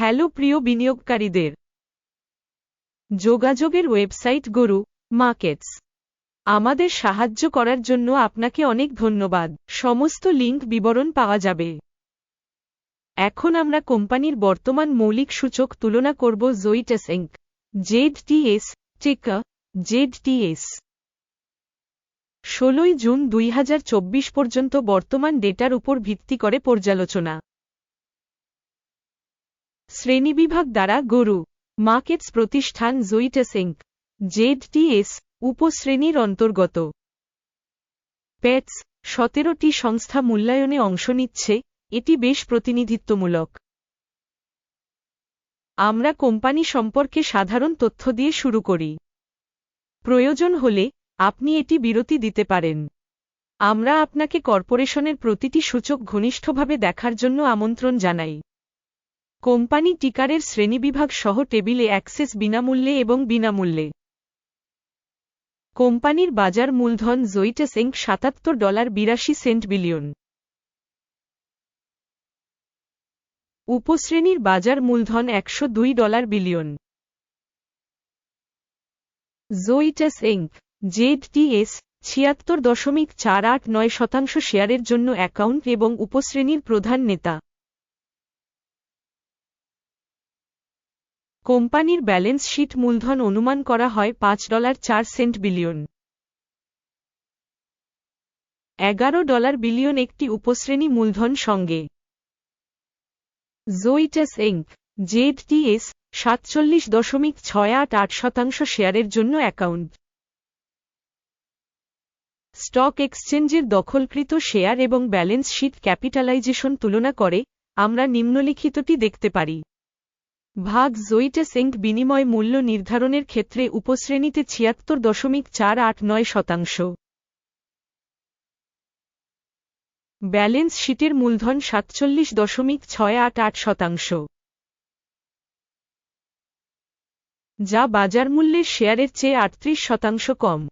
Hello প্রিয় বিনিয়োগকারীদের। যোগাযোগের ওয়েবসাইট গরু মার্কেটস। আমাদের সাহায্য করার জন্য আপনাকে অনেক ধন্যবাদ। সমস্ত লিঙ্ক বিবরণ পাওয়া যাবে। এখন আমরা কোম্পানির বর্তমান মৌলিক সূচক তুলনা করব জোইটাস ইঙ্ক জেড টিএস টিকা জেড টিএস ষোলোই জুন দুই হাজার চব্বিশ পর্যন্ত বর্তমান ডেটার উপর ভিত্তি করে পর্যালোচনা। শ্রেণীবিভাগ দ্বারা গরু, মার্কেটস প্রতিষ্ঠান জোইটাস ইঙ্ক জেডটিএস উপশ্রেণীর অন্তর্গত। প্যাটস সতেরোটি সংস্থা মূল্যায়নে অংশ নিচ্ছে, এটি বেশ প্রতিনিধিত্বমূলক। আমরা কোম্পানি সম্পর্কে সাধারণ তথ্য দিয়ে শুরু করি। প্রয়োজন হলে, আপনি এটি বিরতি দিতে পারেন। আমরা আপনাকে কর্পোরেশনের প্রতিটি সূচক ঘনিষ্ঠভাবে দেখার জন্য আমন্ত্রণ জানাই। কোম্পানি টিকারের শ্রেণীবিভাগ সহ টেবিলে অ্যাক্সেস বিনামূল্যে এবং বিনামূল্যে। কোম্পানির বাজার মূলধন জৈটেস সাতাত্তর ডলার বিরাশি সেন্ট বিলিয়ন। উপশ্রেণীর বাজার মূলধন একশো দুই dollar billion. Zoetis Inc ZTS ছিয়াত্তর দশমিক চার আট নয় শতাংশ শেয়ারের জন্য অ্যাকাউন্ট এবং উপশ্রেণীর প্রধান নেতা। কোম্পানির ব্যালেন্স শিট মূলধন অনুমান করা হয় পাঁচ ডলার চার সেন্ট বিলিয়ন। এগারো ডলার বিলিয়ন একটি উপশ্রেণী মূলধন সঙ্গে। জোইটাস ইঙ্ক জেডটিএস, সাতচল্লিশ দশমিক ছয় আট আট শতাংশ শেয়ারের জন্য অ্যাকাউন্ট। স্টক এক্সচেঞ্জের দখলকৃত শেয়ার এবং ব্যালেন্স শিট ক্যাপিটালাইজেশন তুলনা করে আমরা নিম্নলিখিতটি দেখতে পারি। ভাগ জোইটাস ইঙ্ক বিনিময় মূল্য নির্ধারণের ক্ষেত্রে উপশ্রেণীতে ছিয়াত্তর দশমিক চার আট নয় শতাংশ। ব্যালেন্স শিটের মূলধন সাতচল্লিশ দশমিক ছয় আট আট শতাংশ। যা বাজার মূল্যের শেয়ারের চেয়ে আটত্রিশ শতাংশ কম।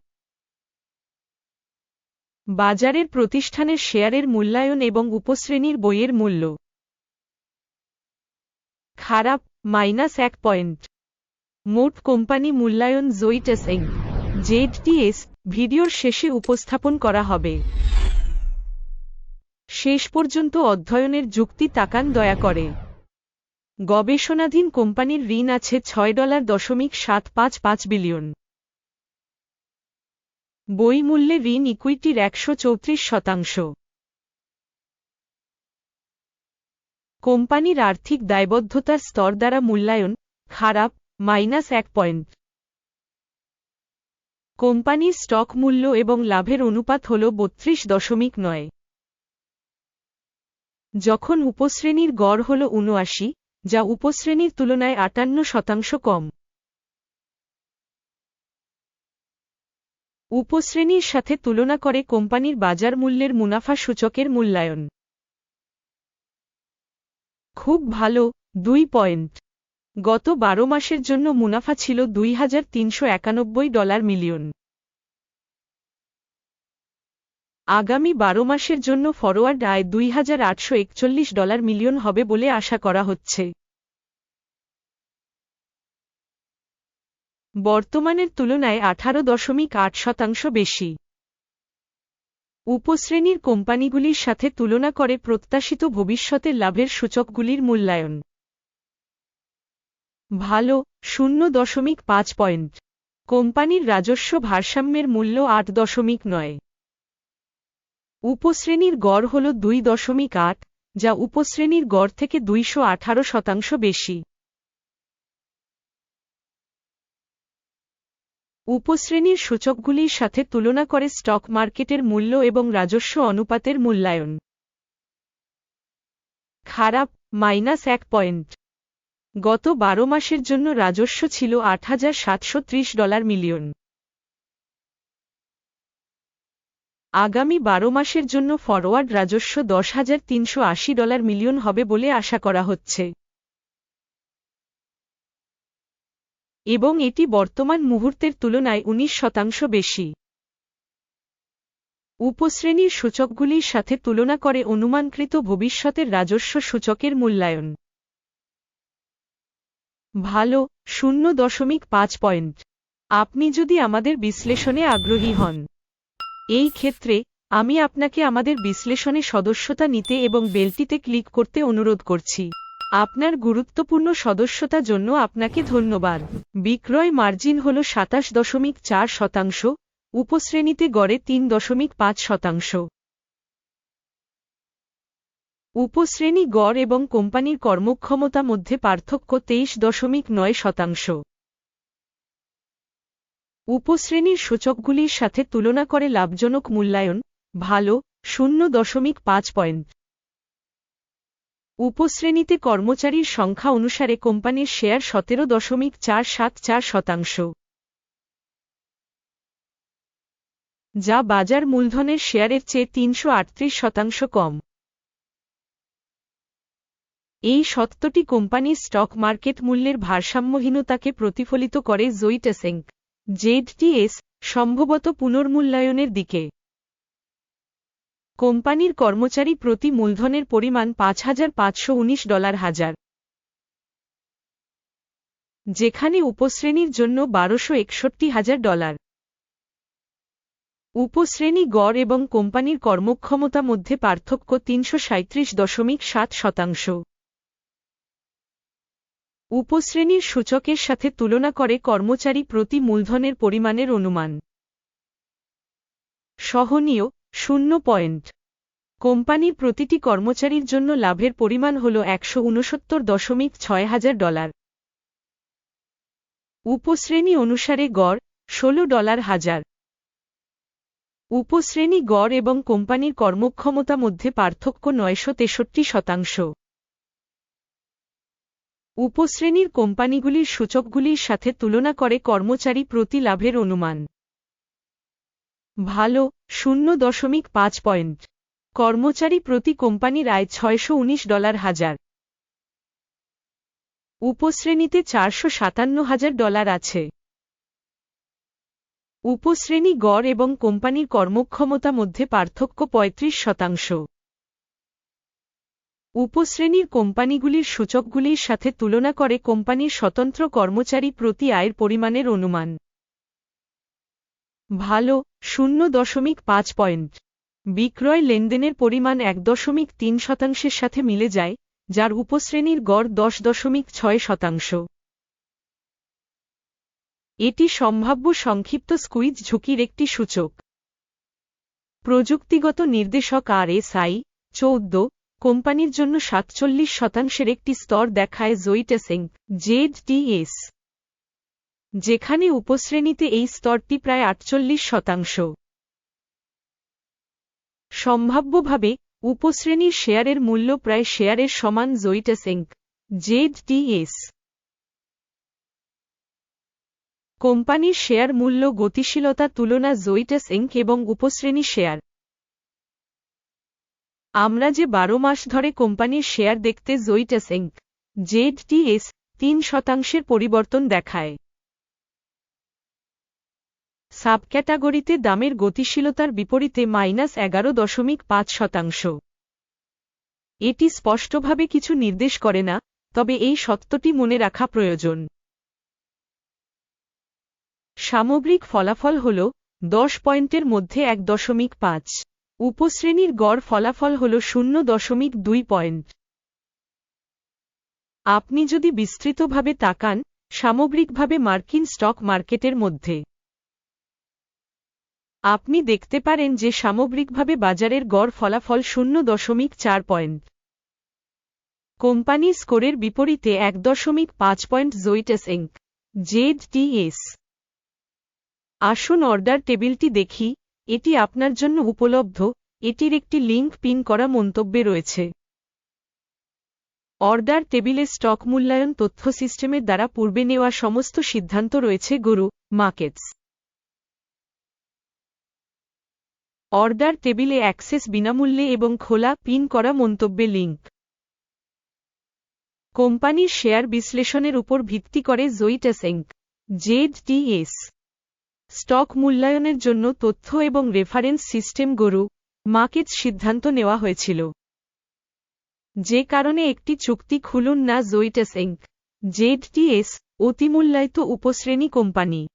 বাজারের প্রতিষ্ঠানের শেয়ারের মূল্যায়ন এবং উপশ্রেণীর বইয়ের মূল্য। খারাপ মাইনাস এক পয়েন্ট। মোট কোম্পানি মূল্যায়ন জোইটাস জেডটিএস ভিডিওর শেষে উপস্থাপন করা হবে। শেষ পর্যন্ত অধ্যয়নের যুক্তি তাকান দয়া করে। গবেষণাধীন কোম্পানির ঋণ আছে ছয় ডলার দশমিক সাত পাঁচ পাঁচ বিলিয়ন। বই মূল্যে ঋণ ইকুইটির একশো চৌত্রিশ শতাংশ। কোম্পানির আর্থিক দায়বদ্ধতার স্তর দ্বারা মূল্যায়ন, খারাপ, মাইনাস এক পয়েন্ট। কোম্পানির স্টক মূল্য এবং লাভের অনুপাত হল বত্রিশ দশমিক নয়। যখন উপশ্রেণীর গড় হল উনআশি যা উপশ্রেণীর তুলনায় আটান্ন শতাংশ কম। উপশ্রেণীর সাথে তুলনা করে কোম্পানির বাজার মূল্যের মুনাফা সূচকের মূল্যায়ন। খুব ভালো, দুই পয়েন্ট। গত বারো মাসের জন্য মুনাফা ছিল দুই হাজার তিনশো একানব্বই ডলার মিলিয়ন। আগামী বারো মাসের জন্য ফরওয়ার্ড আয় দুই হাজার আটশো একচল্লিশ ডলার মিলিয়ন হবে বলে আশা করা হচ্ছে। বর্তমানের তুলনায় আঠারো দশমিক আট শতাংশ বেশি। উপশ্রেণীর কোম্পানিগুলির সাথে তুলনা করে প্রত্যাশিত ভবিষ্যতের লাভের সূচকগুলির মূল্যায়ন। ভালো, শূন্য দশমিক পাঁচ পয়েন্ট। কোম্পানির রাজস্ব ভারসাম্যের মূল্য আট দশমিক নয়। উপশ্রেণীর গড় হল দুই দশমিক আট, যা উপশ্রেণীর গড় থেকে দুইশো আঠারো শতাংশ বেশি। উপশ্রেণীর সূচকগুলির সাথে তুলনা করে স্টক মার্কেটের মূল্য এবং রাজস্ব অনুপাতের মূল্যায়ন। খারাপ, মাইনাস এক পয়েন্ট। গত বারো মাসের জন্য রাজস্ব ছিল আট হাজার সাতশো ত্রিশ ডলার মিলিয়ন। আগামী বারো মাসের জন্য ফরওয়ার্ড রাজস্ব দশ ডলার মিলিয়ন হবে বলে আশা করা হচ্ছে। এবং এটি বর্তমান মুহূর্তের তুলনায় উনিশ শতাংশ বেশি। উপশ্রেণীর সূচকগুলির সাথে তুলনা করে অনুমানকৃত ভবিষ্যতের রাজস্ব সূচকের মূল্যায়ন। ভালো, শূন্য দশমিক পাঁচ পয়েন্ট। আপনি যদি আমাদের বিশ্লেষণে আগ্রহী হন। এই ক্ষেত্রে, আমি আপনাকে আমাদের বিশ্লেষণে সদস্যতা নিতে এবং বেলটিতে ক্লিক করতে অনুরোধ করছি। আপনার গুরুত্বপূর্ণ সদস্যতা জন্য আপনাকে ধন্যবাদ। বিক্রয় মার্জিন হল সাতাশ দশমিক চার শতাংশ, উপশ্রেণীতে গড়ে তিন দশমিক পাঁচ শতাংশ। উপশ্রেণী গড় এবং কোম্পানির কর্মক্ষমতা মধ্যে পার্থক্য তেইশ দশমিক নয় শতাংশ। উপশ্রেণীর সূচকগুলির সাথে তুলনা করে লাভজনক মূল্যায়ন, ভালো, শূন্য দশমিক পাঁচ পয়েন্ট। উপশ্রেণীতে কর্মচারীর সংখ্যা অনুসারে কোম্পানির শেয়ার সতেরো দশমিক চার সাত চার শতাংশ। যা বাজার মূলধনের শেয়ারের চেয়ে তিনশো আটত্রিশ শতাংশ কম। এই সত্যটি কোম্পানির স্টক মার্কেট মূল্যের ভারসাম্যহীনতাকে প্রতিফলিত করে জোইটেসেঙ্ক জেডটিএস সম্ভবত পুনর্মূল্যায়নের দিকে। কোম্পানির কর্মচারী প্রতি মূলধনের পরিমাণ পাঁচ হাজার পাঁচশো উনিশ ডলার হাজার। যেখানে উপশ্রেণীর জন্য বারোশো একষট্টি হাজার ডলার। উপশ্রেণী গড় এবং কোম্পানির কর্মক্ষমতা মধ্যে পার্থক্য তিনশো সাঁত্রিশ দশমিক সাত শতাংশ। উপশ্রেণীর সূচকের সাথে তুলনা করে কর্মচারী প্রতি মূলধনের পরিমাণের অনুমান। সহনীয় শূন্য পয়েন্ট। কোম্পানির প্রতিটি কর্মচারীর জন্য লাভের পরিমাণ হল একশো উনসত্তর দশমিক ছয় হাজার ডলার। উপশ্রেণী অনুসারে গড় ষোলো ডলার হাজার। উপশ্রেণী গড় এবং কোম্পানির কর্মক্ষমতা মধ্যে পার্থক্য নয়শো তেষট্টি শতাংশ। উপশ্রেণীর কোম্পানিগুলির সূচকগুলির সাথে তুলনা করে কর্মচারী প্রতি লাভের অনুমান। ভালো, শূন্য দশমিক পাঁচ পয়েন্ট। কর্মচারী প্রতি কোম্পানির আয় ছয়শো উনিশ ডলার হাজার। উপশ্রেণীতে চারশো সাতান্ন হাজার ডলার আছে। উপশ্রেণী গড় এবং কোম্পানির কর্মক্ষমতা মধ্যে পার্থক্য পঁয়ত্রিশ শতাংশ। উপশ্রেণীর কোম্পানিগুলির সূচকগুলির সাথে তুলনা করে কোম্পানির স্বতন্ত্র কর্মচারী প্রতি আয়ের পরিমাণের অনুমান। ভালো শূন্য দশমিক পাঁচ পয়েন্ট। বিক্রয় লেনদেনের পরিমাণ এক দশমিক তিন শতাংশের সাথে মিলে যায়, যার উপশ্রেণীর গড় দশ দশমিক ছয় শতাংশ। এটি সম্ভাব্য সংক্ষিপ্ত স্কুইজ ঝুঁকির একটি সূচক। প্রযুক্তিগত নির্দেশক আর এস আই চৌদ্দ কোম্পানির জন্য সাতচল্লিশ শতাংশের একটি স্তর দেখায় জোইটেসেং জেড টিএস যেখানে উপশ্রেণীতে এই স্তরটি প্রায় আটচল্লিশ শতাংশ। সম্ভাব্যভাবে, উপশ্রেণীর শেয়ারের মূল্য প্রায় শেয়ারের সমান জোইটেসেং জেড টিএস কোম্পানির শেয়ার মূল্য গতিশীলতা তুলনা জোইটেস ইঙ্ক এবং উপশ্রেণী শেয়ার। আমরা যে বারো মাস ধরে কোম্পানির শেয়ার দেখতে জোইটেস ইঙ্ক জেডটিএস তিন শতাংশের পরিবর্তন দেখায়। সাবক্যাটাগরিতে দামের গতিশীলতার বিপরীতে মাইনাস এগারো দশমিক পাঁচ শতাংশ। এটি স্পষ্টভাবে কিছু নির্দেশ করে না, তবে এই সত্যটি মনে রাখা প্রয়োজন। সামগ্রিক ফলাফল হল, দশ পয়েন্টের মধ্যে এক দশমিক পাঁচ। উপশ্রেণীর গড় ফলাফল হল শূন্য দশমিক দুই পয়েন্ট। আপনি যদি বিস্তৃতভাবে তাকান, সামগ্রিকভাবে মার্কিন স্টক মার্কেটের মধ্যে। আপনি দেখতে পারেন যে সামগ্রিকভাবে বাজারের গড় ফলাফল শূন্য দশমিক চার পয়েন্ট। কোম্পানি স্কোরের বিপরীতে এক দশমিক পাঁচ point Zoetis Inc Z TS আসুন অর্ডার টেবিলটি দেখি, এটি আপনার জন্য উপলব্ধ, এটির একটি লিঙ্ক পিন করা মন্তব্যে রয়েছে। অর্ডার টেবিলে স্টক মূল্যায়ন তথ্য সিস্টেমের দ্বারা পূর্বে নেওয়া সমস্ত সিদ্ধান্ত রয়েছে, গুরু, মার্কেটস। অর্ডার টেবিলে অ্যাক্সেস বিনামূল্যে এবং খোলা পিন করা মন্তব্যে লিঙ্ক কোম্পানির শেয়ার বিশ্লেষণের উপর ভিত্তি করে জোইটেসেঙ্ক জেড টিএস স্টক মূল্যায়নের জন্য তথ্য এবং রেফারেন্স সিস্টেম গরু মার্কেটস সিদ্ধান্ত নেওয়া হয়েছিল। যে কারণে একটি চুক্তি খুলুন না জোইটেস ইঙ্ক জেডটিএস অতিমূল্যায়িত উপশ্রেণী কোম্পানি।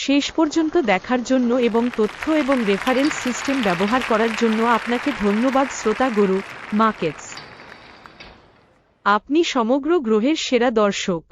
শেষ পর্যন্ত দেখার জন্য এবং তথ্য এবং রেফারেন্স সিস্টেম ব্যবহার করার জন্য আপনাকে ধন্যবাদ, শ্রোতা গুরু মার্কেটস আপনি সমগ্র গ্রহের সেরা দর্শক।